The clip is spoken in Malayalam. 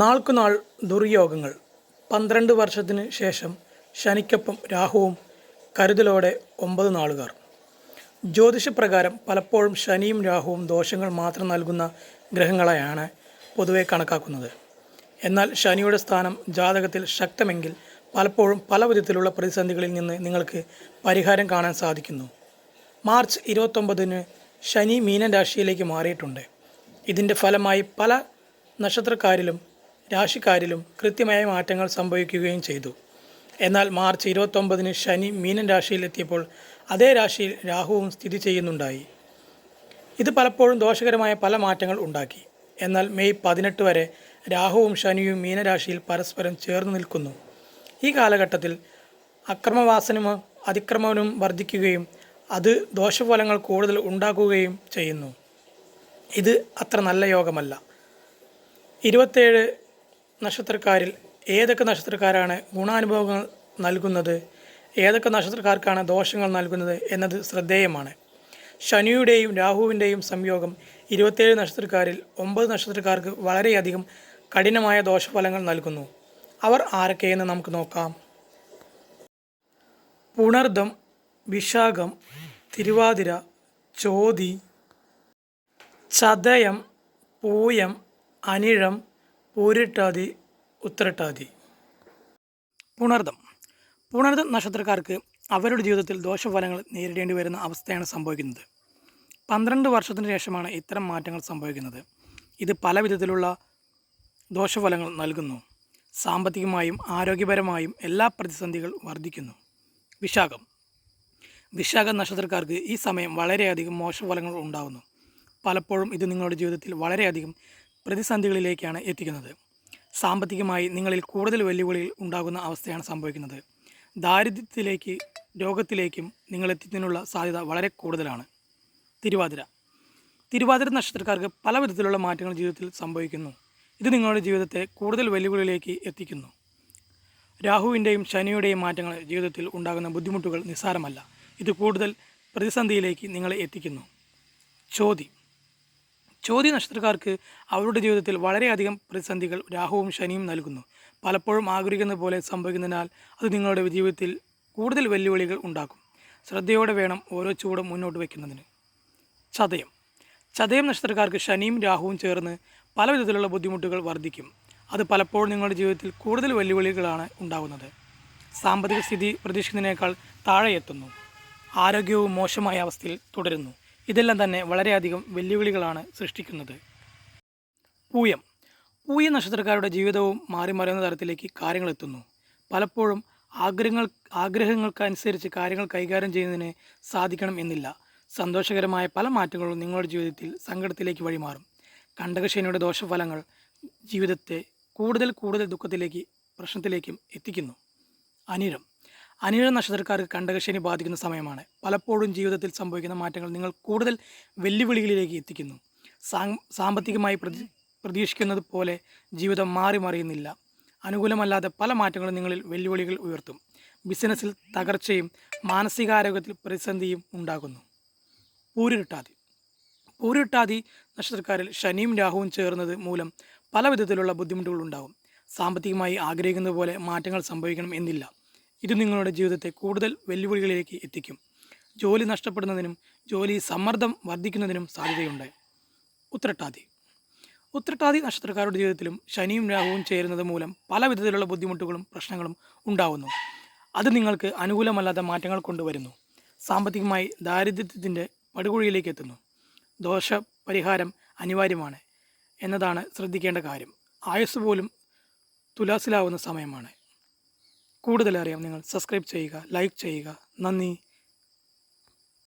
നാൾക്കുനാൾ ദുർയോഗങ്ങൾ. പന്ത്രണ്ട് വർഷത്തിന് ശേഷം ശനിക്കൊപ്പം രാഹുവും കരുതലോടെ ഒമ്പത് നാളുകാർ. ജ്യോതിഷപ്രകാരം പലപ്പോഴും ശനിയും രാഹുവും ദോഷങ്ങൾ മാത്രം നൽകുന്ന ഗ്രഹങ്ങളെയാണ് പൊതുവെ കണക്കാക്കുന്നത്. എന്നാൽ ശനിയുടെ സ്ഥാനം ജാതകത്തിൽ ശക്തമെങ്കിൽ പലപ്പോഴും പല വിധത്തിലുള്ള പ്രതിസന്ധികളിൽ നിന്ന് നിങ്ങൾക്ക് പരിഹാരം കാണാൻ സാധിക്കുന്നു. മാർച്ച് ഇരുപത്തൊമ്പതിന് ശനി മീനൻ രാശിയിലേക്ക് മാറിയിട്ടുണ്ട്. ഇതിന്റെ ഫലമായി പല നക്ഷത്രക്കാരിലും രാശിക്കാരിലും കൃത്യമായ മാറ്റങ്ങൾ സംഭവിക്കുകയും ചെയ്തു. എന്നാൽ മാർച്ച് ഇരുപത്തൊമ്പതിന് ശനി മീനൻ രാശിയിലെത്തിയപ്പോൾ അതേ രാശിയിൽ രാഹുവും സ്ഥിതി ചെയ്യുന്നുണ്ടായി. ഇത് പലപ്പോഴും ദോഷകരമായ പല മാറ്റങ്ങൾ ഉണ്ടാക്കി. എന്നാൽ മെയ് പതിനെട്ട് വരെ രാഹുവും ശനിയും മീനരാശിയിൽ പരസ്പരം ചേർന്ന് നിൽക്കുന്നു. ഈ കാലഘട്ടത്തിൽ അക്രമവാസനും അതിക്രമവും വർദ്ധിക്കുകയും അത് ദോഷഫലങ്ങൾ കൂടുതൽ ഉണ്ടാക്കുകയും ചെയ്യുന്നു. ഇത് അത്ര നല്ല യോഗമല്ല. ഇരുപത്തേഴ് നക്ഷത്രക്കാരിൽ ഏതൊക്കെ നക്ഷത്രക്കാരാണ് ഗുണാനുഭവങ്ങൾ നൽകുന്നത്? ഏതൊക്കെ നക്ഷത്രക്കാർക്കാണ് ദോഷങ്ങൾ നൽകുന്നത് എന്നത് ശ്രദ്ധേയമാണ്. ശനിയുടെയും രാഹുവിന്റെയും സംയോഗം ഇരുപത്തേഴ് നക്ഷത്രക്കാരിൽ ഒമ്പത് നക്ഷത്രക്കാർക്ക് വളരെയധികം കഠിനമായ ദോഷഫലങ്ങൾ നൽകുന്നു. അവർ ആരൊക്കെയെന്ന് നമുക്ക് നോക്കാം. പുണർദം വിശാഖം തിരുവാതിര ചോതി ചതയം പൂയം അനിഴം പൂരിട്ടാതി ഉത്തരട്ടാതി. പുണർദം. പുണർദം നക്ഷത്രക്കാർക്ക് അവരുടെ ജീവിതത്തിൽ ദോഷഫലങ്ങൾ നേരിടേണ്ടി വരുന്ന അവസ്ഥയാണ് സംഭവിക്കുന്നത്. പന്ത്രണ്ട് വർഷത്തിന് ശേഷമാണ് ഇത്തരം മാറ്റങ്ങൾ സംഭവിക്കുന്നത്. ഇത് പല വിധത്തിലുള്ള ദോഷഫലങ്ങൾ നൽകുന്നു. സാമ്പത്തികമായും ആരോഗ്യപരമായും എല്ലാ പ്രതിസന്ധികൾ വർദ്ധിക്കുന്നു. വിശാഖം. വിശാഖ നക്ഷത്രക്കാർക്ക് ഈ സമയം വളരെയധികം മോശഫലങ്ങൾ ഉണ്ടാകുന്നു പലപ്പോഴും ഇത് നിങ്ങളുടെ ജീവിതത്തിൽ വളരെയധികം പ്രതിസന്ധികളിലേക്കാണ് എത്തിക്കുന്നത്. സാമ്പത്തികമായി നിങ്ങളിൽ കൂടുതൽ വെല്ലുവിളികൾ ഉണ്ടാകുന്ന അവസ്ഥയാണ് സംഭവിക്കുന്നത്. ദാരിദ്ര്യത്തിലേക്ക് രോഗത്തിലേക്കും നിങ്ങളെത്തുന്നതിനുള്ള സാധ്യത വളരെ കൂടുതലാണ്. തിരുവാതിര. തിരുവാതിര നക്ഷത്രക്കാർക്ക് പല വിധത്തിലുള്ള മാറ്റങ്ങൾ ജീവിതത്തിൽ സംഭവിക്കുന്നു. ഇത് നിങ്ങളുടെ ജീവിതത്തെ കൂടുതൽ വെല്ലുവിളികളിലേക്ക് എത്തിക്കുന്നു. രാഹുവിന്റെയും ശനിയുടെയും മാറ്റങ്ങൾ ജീവിതത്തിൽ ഉണ്ടാകുന്ന ബുദ്ധിമുട്ടുകൾ നിസ്സാരമല്ല. ഇത് കൂടുതൽ പ്രതിസന്ധിയിലേക്ക് നിങ്ങളെ എത്തിക്കുന്നു. ചോതി. ചോതി നക്ഷത്രക്കാർക്ക് അവരുടെ ജീവിതത്തിൽ വളരെയധികം പ്രതിസന്ധികൾ രാഹുവും ശനിയും നൽകുന്നു. പലപ്പോഴും ആഗ്രഹിക്കുന്ന പോലെ സംഭവിക്കുന്നതിനാൽ അത് നിങ്ങളുടെ ജീവിതത്തിൽ കൂടുതൽ വെല്ലുവിളികൾ ഉണ്ടാക്കും. ശ്രദ്ധയോടെ വേണം ഓരോ ചൂടും മുന്നോട്ട് വയ്ക്കുന്നതിന്. ചതയം. ചതയം നക്ഷത്രക്കാർക്ക് ശനിയും രാഹുവും ചേർന്ന് പല വിധത്തിലുള്ള ബുദ്ധിമുട്ടുകൾ വർദ്ധിക്കും. അത് പലപ്പോഴും നിങ്ങളുടെ ജീവിതത്തിൽ കൂടുതൽ വെല്ലുവിളികളാണ് ഉണ്ടാകുന്നത് സാമ്പത്തിക സ്ഥിതി പ്രതീക്ഷിക്കുന്നതിനേക്കാൾ താഴെ എത്തുന്നു ആരോഗ്യവും മോശമായ അവസ്ഥയിൽ തുടരുന്നു. ഇതെല്ലാം തന്നെ വളരെയധികം വെല്ലുവിളികളാണ് സൃഷ്ടിക്കുന്നത്. പൂയം പൂയ നക്ഷത്രക്കാരുടെ ജീവിതവും മാറി മറിയുന്ന തരത്തിലേക്ക് കാര്യങ്ങൾ എത്തുന്നു. പലപ്പോഴും ആഗ്രഹങ്ങൾ ആഗ്രഹങ്ങൾക്കനുസരിച്ച് കാര്യങ്ങൾ കൈകാര്യം ചെയ്യുന്നതിന് സാധിക്കണം എന്നില്ല. സന്തോഷകരമായ പല മാറ്റങ്ങളും നിങ്ങളുടെ ജീവിതത്തിൽ സങ്കടത്തിലേക്ക് വഴിമാറും. കണ്ടകശനിയുടെ ദോഷഫലങ്ങൾ ജീവിതത്തെ കൂടുതൽ കൂടുതൽ ദുഃഖത്തിലേക്ക് പ്രശ്നത്തിലേക്കും എത്തിക്കുന്നു. അനിഴം. അനിഴ നക്ഷത്രക്കാർക്ക് കണ്ടകശനി ബാധിക്കുന്ന സമയമാണ്. പലപ്പോഴും ജീവിതത്തിൽ സംഭവിക്കുന്ന മാറ്റങ്ങൾ നിങ്ങൾ കൂടുതൽ വെല്ലുവിളികളിലേക്ക് എത്തിക്കുന്നു. സാമ്പത്തികമായി പ്രതി പ്രതീക്ഷിക്കുന്നത് പോലെ ജീവിതം മാറി മറിയുന്നില്ല. അനുകൂലമല്ലാത്ത പല മാറ്റങ്ങളും നിങ്ങളിൽ വെല്ലുവിളികൾ ഉയർത്തും. ബിസിനസ്സിൽ തകർച്ചയും മാനസികാരോഗ്യത്തിൽ പ്രതിസന്ധിയും ഉണ്ടാകുന്നു. പൂരിട്ടാതി. പൂരിട്ടാതി നക്ഷത്രക്കാരിൽ ശനിയും രാഹുവും ചേർന്നത് മൂലം പല വിധത്തിലുള്ള ബുദ്ധിമുട്ടുകൾ ഉണ്ടാകും. സാമ്പത്തികമായി ആഗ്രഹിക്കുന്നത് പോലെ മാറ്റങ്ങൾ സംഭവിക്കണം എന്നില്ല. ഇത് നിങ്ങളുടെ ജീവിതത്തെ കൂടുതൽ വെല്ലുവിളികളിലേക്ക് എത്തിക്കും. ജോലി നഷ്ടപ്പെടുന്നതിനും ജോലി സമ്മർദ്ദം വർദ്ധിക്കുന്നതിനും സാധ്യതയുണ്ട്. ഉത്രട്ടാതി. ഉത്രട്ടാതി നക്ഷത്രക്കാരുടെ ജീവിതത്തിലും ശനിയും രാഹുവും ചേരുന്നത് മൂലം പല വിധത്തിലുള്ള ബുദ്ധിമുട്ടുകളും പ്രശ്നങ്ങളും ഉണ്ടാകുന്നു അത് നിങ്ങൾക്ക് അനുകൂലമല്ലാത്ത മാറ്റങ്ങൾ കൊണ്ടുവരുന്നു. സാമ്പത്തികമായി ദാരിദ്ര്യത്തിന്റെ പടുകുഴിയിലേക്ക് എത്തുന്നു. ദോഷ പരിഹാരം അനിവാര്യമാണ് എന്നതാണ് ശ്രദ്ധിക്കേണ്ട കാര്യം. ആയുസ് പോലും തുലാസിലാവുന്ന സമയമാണ്. കൂടുതൽ അറിയാം നിങ്ങൾ. സബ്സ്ക്രൈബ് ചെയ്യുക ലൈക്ക് ചെയ്യുക. നന്ദി.